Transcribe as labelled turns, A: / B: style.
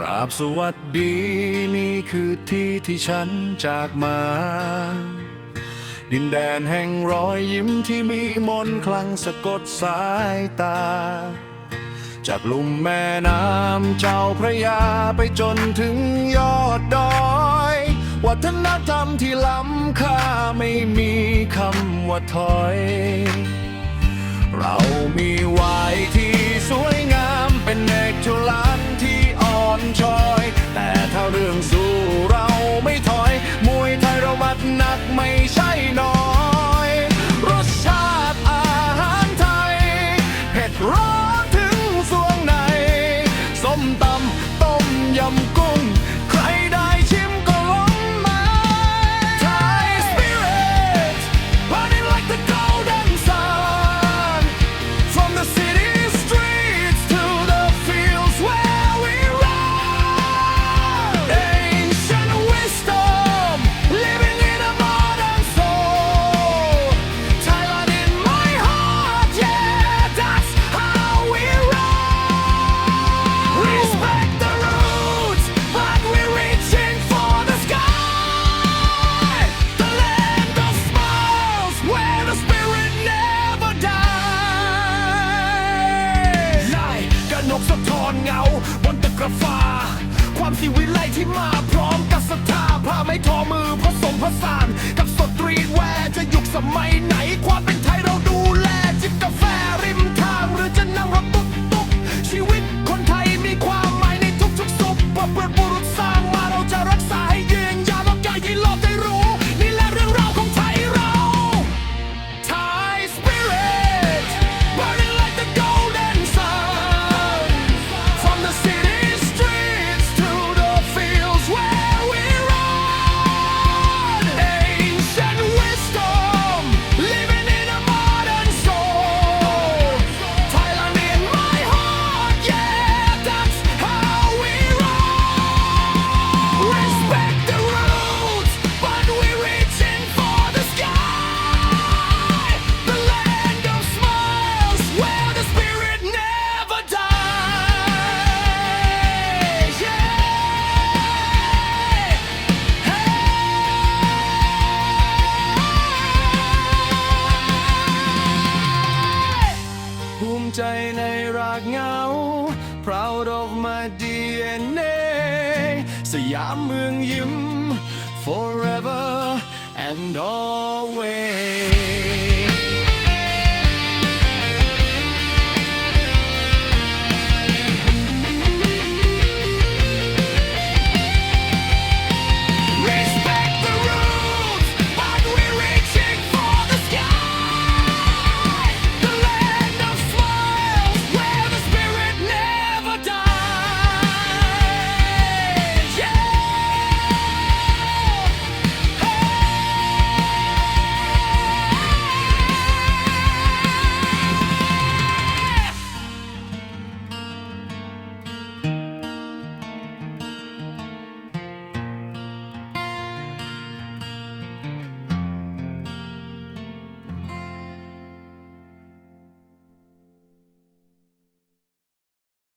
A: ราบสวัสดีนี่คือที่ที่ฉันจากมา ดินแดนแห่งรอยยิ้มที่มีมนคลังสะกดสายตา จากลุ่มแม่น้ำเจ้าพระยาไปจนถึงยอดดอย วัฒนธรรมที่ล้ำค่าไม่มีคำว่าถอย เรามี แต่ถ้าเรื่องสู กระฟ้าความสิวิไลที่มาพร้อมกับศรัทธาผ้าไม่ทอมือผสมผสาน กับสตรีทแวร์จะยุคสมัยไหนความเป็นไทยเราดูแล จิบกาแฟริมทางหรือจะนั่งรถตุ๊กตุ๊กชีวิตคนไทยมีความหมายในทุกๆสุขว่าเปิดบุรุษสา ใจในรากเหงา proud of my DNA สยามเมืองยิ้ม forever and always